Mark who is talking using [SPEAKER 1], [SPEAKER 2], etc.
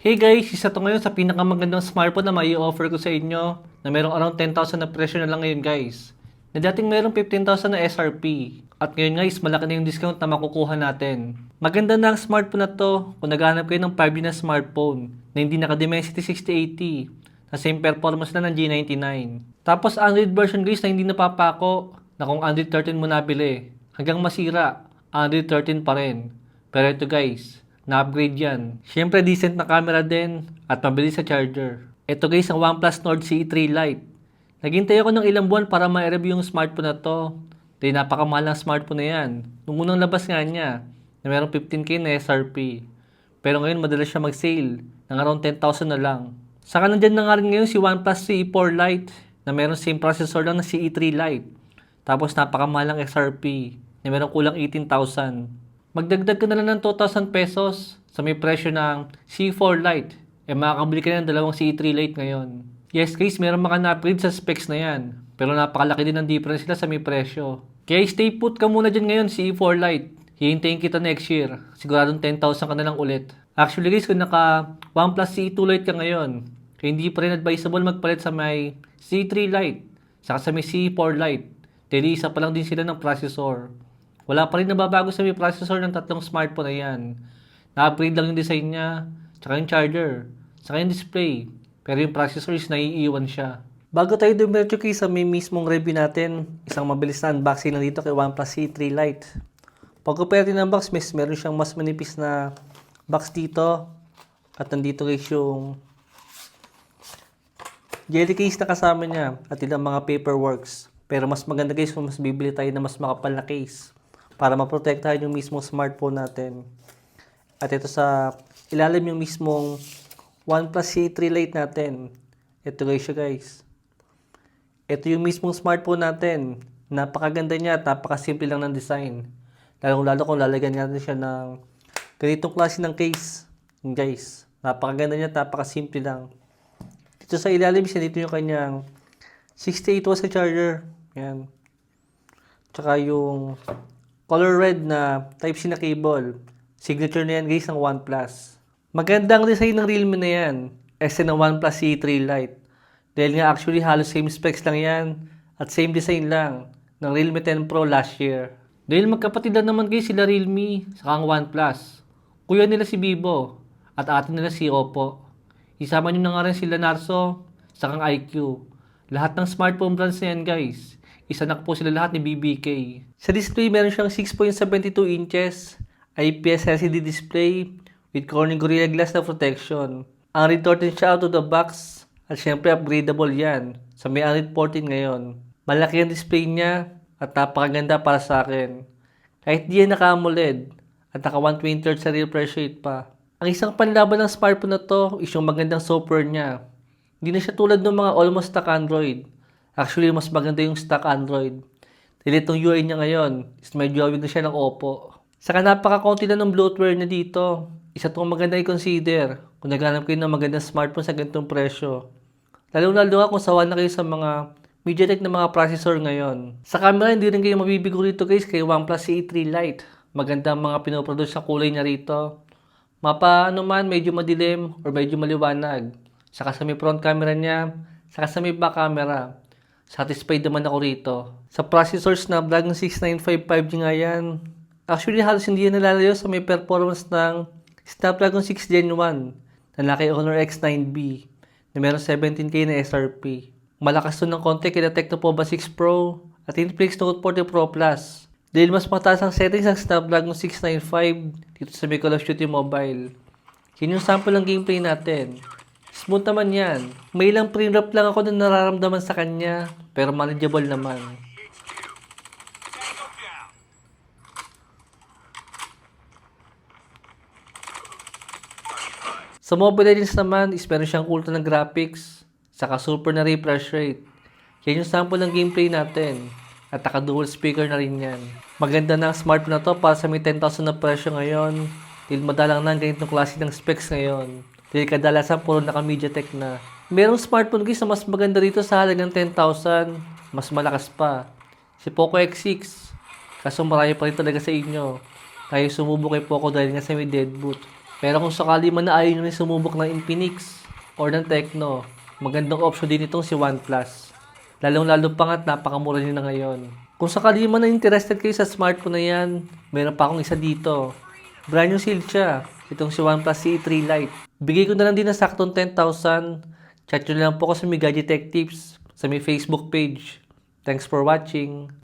[SPEAKER 1] Hey guys, isa to ngayon sa pinakamagandang smartphone na mai offer ko sa inyo na merong around 10,000 na presyo na lang ngayon guys. Na dating merong 15,000 na SRP. At ngayon guys, malaki na yung discount na makukuha natin. Maganda na ang smartphone na to kung naghanap kayo ng 5G na smartphone na hindi naka-Dimensity 6080 na same performance na ng G99. Tapos Android version guys na hindi napapako na kung Android 13 mo nabili hanggang masira, Android 13 pa rin. Pero ito guys, na-upgrade yan. Siyempre decent na camera din at mabilis sa charger. Ito guys ang OnePlus Nord CE3 Lite. Naghintay ako ng ilang buwan para ma-review yung smartphone na to. Dahil napakamahal ng smartphone na yan. Nung unang labas nga niya, na merong 15k na SRP. Pero ngayon madalas siya mag-sale ng around 10,000 na lang. Saka nandyan na nga rin ngayon si OnePlus CE4 Lite na meron same processor lang na CE3 Lite. Tapos napakamahal ng SRP na meron kulang 18,000. Magdagdag ka na lang ng 2,000 pesos sa may presyo ng C4 Lite. Eh makakabili ka na ng dalawang C3 Lite ngayon. Yes guys, meron maka na-upgrade sa specs na yan. Pero napakalaki din ng difference nila sa may presyo. Kaya stay put ka muna dyan ngayon, C4 Lite. Hihintayin kita next year. Siguradong 10,000 ka na lang ulit. Actually guys, kung naka OnePlus C2 Lite ka ngayon, hindi pa rin advisable magpalit sa may C3 Lite, saka sa may C4 Lite. Dahil isa pa lang din sila ng processor. Wala pa rin nababago sa may processor ng tatlong smartphone na yan. Na-upgrade lang yung design niya, tsaka yung charger, tsaka yung display. Pero yung processor is naiiwan siya. Bago tayo dumiretso kay sa may mismong review natin, isang mabilis na unboxing na dito kay OnePlus C3 Lite. Pag compare ng box, mas meron siyang mas manipis na box dito. At nandito guys yung jelly case na kasama niya at ilang mga paperworks. Pero mas maganda guys kung mas bibili tayo na mas makapal na case para maprotektahan yung mismong smartphone natin. At ito sa ilalim yung mismong OnePlus C3 Lite natin. Ito guys guys. Ito yung mismong smartphone natin. Napakaganda niya at napakasimple lang ng design. Lalong lalo kung lalagyan natin siya ng ganitong klase ng case. Guys, napakaganda niya at napakasimple lang. Dito sa ilalim siya, dito yung kanyang 68 watts charger. Yan. Tsaka yung color red na Type-C na cable. Signature na yan guys ng OnePlus. Magandang design ng Realme na yan. S ng OnePlus C3 Lite. Dahil nga actually halos same specs lang yan at same design lang ng Realme 10 Pro last year. Dahil magkapatid lang naman guys sila Realme saka ang OnePlus. Kuya nila si Vivo at ate nila si Oppo. Isama nyo na nga rin sila Narso saka ang IQ. Lahat ng smartphone brands na yan guys. Isa na po sila lahat ni BBK. Sa display meron siyang 6.72 inches IPS LCD display with Corning Gorilla Glass na protection. Ang retorted siya out of the box at syempre upgradable yan sa may Android 14 ngayon. Malaki ang display niya at napakaganda para sa akin. Kahit di yan naka-AMOLED at naka 120 Hz sa refresh rate pa. Ang isang panlaban ng smartphone na to is yung magandang software niya. Hindi na siya tulad ng mga almost stock Android. Actually, mas maganda yung stock Android. Dahil itong UI niya ngayon is medyo hawig na siya ng Oppo. Saka napaka-konti na ng bloatware na dito. Isa itong maganda i-consider kung naghanap kayo ng magandang smartphone sa ganitong presyo. Lalo-lalo nga kung sawa na kayo sa mga MediaTek na mga processor ngayon. Sa camera, hindi rin kayo mabibigo rito guys kay OnePlus C3 Lite. Maganda ang mga pinoproduce sa kulay niya rito. Mapa ano man, medyo madilim or medyo maliwanag. Saka sa may front camera niya, saka sa may back camera. Satisfied naman ako rito. Sa processor Snapdragon 695 5G nga yan. Actually, halos hindi yan nalalayo sa may performance ng Snapdragon 6 Gen 1 na naka Honor X9B na meron 17K na SRP. Malakas to ng konti kaya Tecno 6 Pro at Infinix Note 40 Pro Plus. Dahil mas mataas ang settings ng Snapdragon 695 dito sa may Call of Duty Mobile. Yun yung sample ng gameplay natin. Smooth naman yan. May ilang pre-rap lang ako na nararamdaman sa kanya, pero manageable naman. Sa Mobile Legends naman is meron siyang ultra na graphics, saka super na refresh rate. Yan yung sample ng gameplay natin. At naka dual speaker na rin yan. Maganda na ang smartphone na to para sa may 10,000 na presyo ngayon. Dahil madalang na ang ganitong klase ng specs ngayon. Dahil kadalasan puro naka MediaTek na. Merong smartphone guys na mas maganda dito sa halagang 10,000. Mas malakas pa. Si Poco X6. Kaso marami pa rin talaga sa inyo. Tayo sumubo kay Poco dahil nga sa may dead boot. Pero kung sakali man na ayaw nyo sumubok ng Infinix or ng Tecno, magandang option din itong si OnePlus. Lalong-lalo pa nga't napakamura nyo na ngayon. Kung sakali man na interested kayo sa smartphone na yan, meron pa akong isa dito. Brand new sealed siya. Itong si OnePlus CE3 Lite. Bigay ko na lang din na saktong 10,000. Chat lang po ako sa may Gadget Tech Tips sa may Facebook page. Thanks for watching.